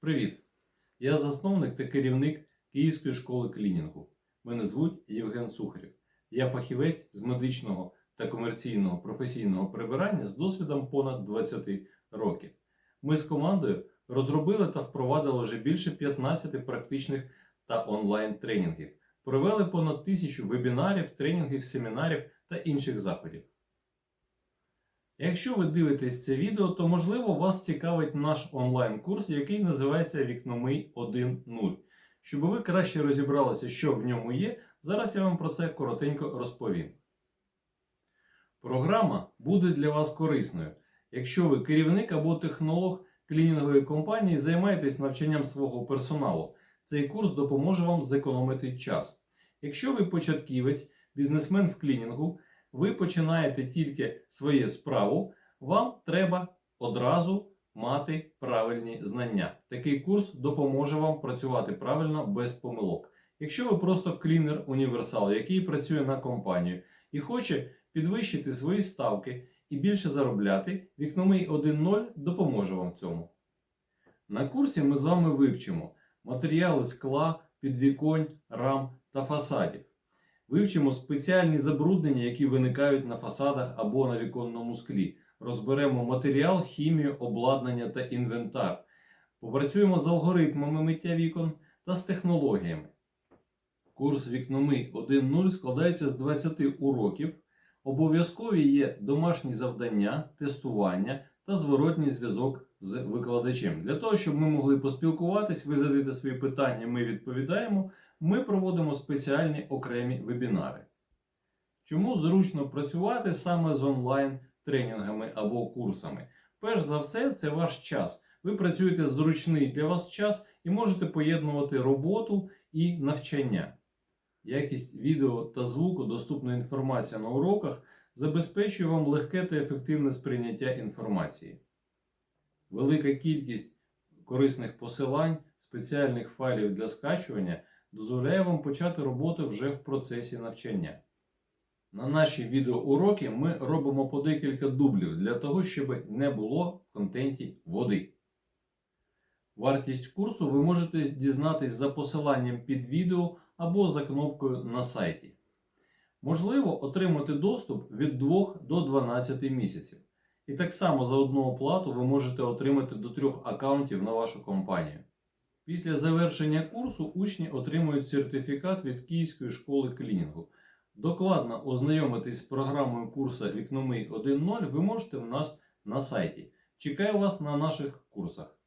Привіт! Я засновник та керівник Київської школи клінінгу. Мене звуть Євген Сухарєв. Я фахівець з медичного та комерційного професійного прибирання з досвідом понад 20 років. Ми з командою розробили та впровадили вже більше 15 практичних та онлайн тренінгів, провели понад тисячу вебінарів, тренінгів, семінарів та інших заходів. Якщо ви дивитесь це відео, то можливо вас цікавить наш онлайн-курс, який називається Вікномий 1.0. Щоб ви краще розібралися, що в ньому є, зараз я вам про це коротенько розповім. Програма буде для вас корисною, якщо ви керівник або технолог клінінгової компанії займаєтесь навчанням свого персоналу. Цей курс допоможе вам зекономити час. Якщо ви початківець, бізнесмен в клінінгу, ви починаєте тільки своє справу, вам треба одразу мати правильні знання. Такий курс допоможе вам працювати правильно без помилок. Якщо ви просто клінер універсал, який працює на компанію і хоче підвищити свої ставки і більше заробляти, вікномий 1.0 допоможе вам в цьому. На курсі ми з вами вивчимо матеріали скла, підвіконь, рам та фасадів. Вивчимо спеціальні забруднення, які виникають на фасадах або на віконному склі. Розберемо матеріал, хімію, обладнання та інвентар. Попрацюємо з алгоритмами миття вікон та з технологіями. Курс Вікноми 1.0 складається з 20 уроків. Обов'язкові є домашні завдання, тестування та зворотній зв'язок з викладачем. Для того, щоб ми могли поспілкуватись, ви задаєте свої питання, ми відповідаємо. Ми проводимо спеціальні окремі вебінари. Чому зручно працювати саме з онлайн-тренінгами або курсами? Перш за все, це ваш час. Ви працюєте в зручний для вас час і можете поєднувати роботу і навчання. Якість відео та звуку, доступна інформація на уроках забезпечує вам легке та ефективне сприйняття інформації. Велика кількість корисних посилань, спеціальних файлів для скачування дозволяє вам почати роботу вже в процесі навчання. На наші відеоуроки ми робимо по декілька дублів для того, щоб не було в контенті води. Вартість курсу ви можете дізнатись за посиланням під відео або за кнопкою на сайті. Можливо отримати доступ від 2 до 12 місяців. І так само за одну оплату ви можете отримати до трьох аккаунтів на вашу компанію. Після завершення курсу учні отримують сертифікат від Київської школи клінінгу. Докладно ознайомитись з програмою курсу Вікномий 1.0 ви можете в нас на сайті. Чекаю вас на наших курсах.